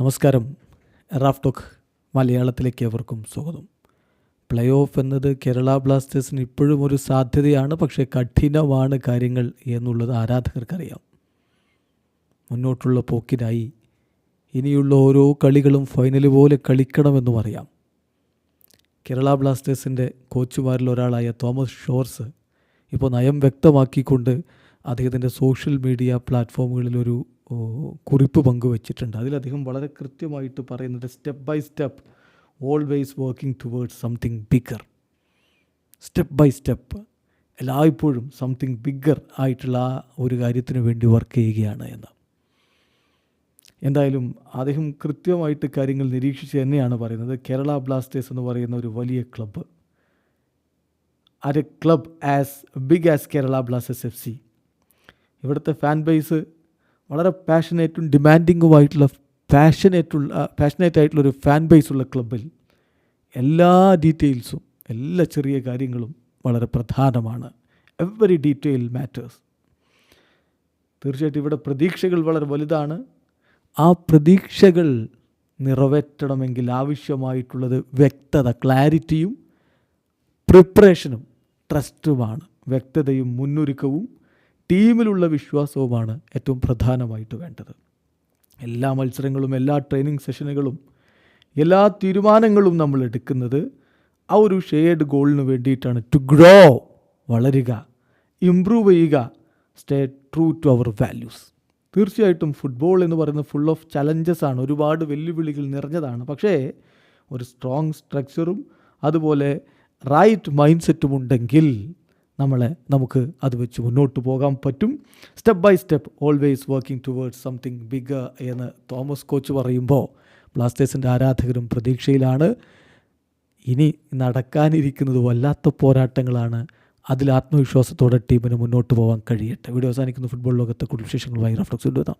നമസ്കാരം. Raf talk മലയാളത്തിലേക്ക് എവർക്കും സ്വാഗതം. പ്ലേ ഓഫ് എന്നത് കേരള ബ്ലാസ്റ്റേഴ്സിന് ഇപ്പോഴും ഒരു സാധ്യതയാണ് പക്ഷേ കഠിനമാണ് കാര്യങ്ങൾ എന്നുള്ളത് ആരാധകർക്കറിയാം. മുന്നോട്ടുള്ള പോക്കിനായി ഇനിയുള്ള ഓരോ കളികളും ഫൈനൽ പോലെ കളിക്കണമെന്നും അറിയാം. കേരള ബ്ലാസ്റ്റേഴ്സിന്റെ കോച്ചുമാരിൽ ഒരാളായ തോമസ് ഷോർസ് ഇപ്പോൾ നയം വ്യക്തമാക്കിക്കൊണ്ട് അദ്ദേഹത്തിന്റെ സോഷ്യൽ മീഡിയ പ്ലാറ്റ്ഫോമുകളിലൊരു കുറിപ്പ് പങ്കുവച്ചിട്ടുണ്ട്. അതിൽ അദ്ദേഹം വളരെ കൃത്യമായിട്ട് പറയുന്നത് step by step always working towards something bigger step by step എല്ലായ്പ്പോഴും സംതിങ് ബിഗർ ആയിട്ടുള്ള ആ ഒരു കാര്യത്തിന് വേണ്ടി വർക്ക് ചെയ്യുകയാണ് എന്ന്. എന്തായാലും അദ്ദേഹം കൃത്യമായിട്ട് കാര്യങ്ങൾ നിരീക്ഷിച്ച് തന്നെയാണ് പറയുന്നത്. കേരള ബ്ലാസ്റ്റേഴ്സ് എന്ന് പറയുന്ന ഒരു വലിയ club at a club as big as Kerala Blasters F C ഇവിടുത്തെ ഫാൻ ബേസ് വളരെ പാഷനേറ്റും ഡിമാൻഡിങ്ങുമായിട്ടുള്ള പാഷനേറ്റുള്ള പാഷനേറ്റ് ആയിട്ടുള്ളൊരു ഫാൻ ബേസ് ഉള്ള ക്ലബിൽ എല്ലാ ഡീറ്റെയിൽസും എല്ലാ ചെറിയ കാര്യങ്ങളും വളരെ പ്രധാനമാണ്. എവറി ഡീറ്റെയിൽ മാറ്റേഴ്സ് തീർച്ചയായിട്ടും ഇവിടെ പ്രതീക്ഷകൾ വളരെ വലുതാണ്. ആ പ്രതീക്ഷകൾ നിറവേറ്റണമെങ്കിൽ ആവശ്യമായിട്ടുള്ളത് വ്യക്തത ക്ലാരിറ്റിയും പ്രിപ്പറേഷനും ട്രസ്റ്റുമാണ് വ്യക്തതയും മുന്നൊരുക്കവും ടീമിലുള്ള വിശ്വാസവുമാണ് ഏറ്റവും പ്രധാനമായിട്ട് വേണ്ടത്. എല്ലാ മത്സരങ്ങളും എല്ലാ ട്രെയിനിങ് സെഷനുകളും എല്ലാ തീരുമാനങ്ങളും നമ്മൾ എടുക്കുന്നത് ആ ഒരു ഷെയർഡ് ഗോളിന് വേണ്ടിയിട്ടാണ്. ടു ഗ്രോ വളരുക ഇമ്പ്രൂവ് ചെയ്യുക stay true to our values തീർച്ചയായിട്ടും ഫുട്ബോൾ എന്ന് പറയുന്നത് ഫുൾ ഓഫ് ചലഞ്ചസ് ആണ്. ഒരുപാട് വെല്ലുവിളികൾ നിറഞ്ഞതാണ്. പക്ഷേ ഒരു സ്ട്രോങ് സ്ട്രക്ചറും അതുപോലെ റൈറ്റ് മൈൻഡ് സെറ്റും ഉണ്ടെങ്കിൽ നമ്മളെ നമുക്ക് അത് വെച്ച് മുന്നോട്ട് പോകാൻ പറ്റും. Step by step always working towards something big എന്ന് തോമസ് കോച്ച് പറയുമ്പോൾ ബ്ലാസ്റ്റേഴ്സിന്റെ ആരാധകരും പ്രതീക്ഷയിലാണ്. ഇനി നടക്കാനിരിക്കുന്നത് വല്ലാത്ത പോരാട്ടങ്ങളാണ്. അതിൽ ആത്മവിശ്വാസത്തോടെ ടീമിന് മുന്നോട്ട് പോകാൻ കഴിയട്ടെ. വീഡിയോ അവസാനിക്കുന്ന. ഫുട്ബോൾ ലോകത്തെ കൂടുതൽ വിശേഷങ്ങളുമായി റഫ്ലക്സ് കൊണ്ടുവരാം.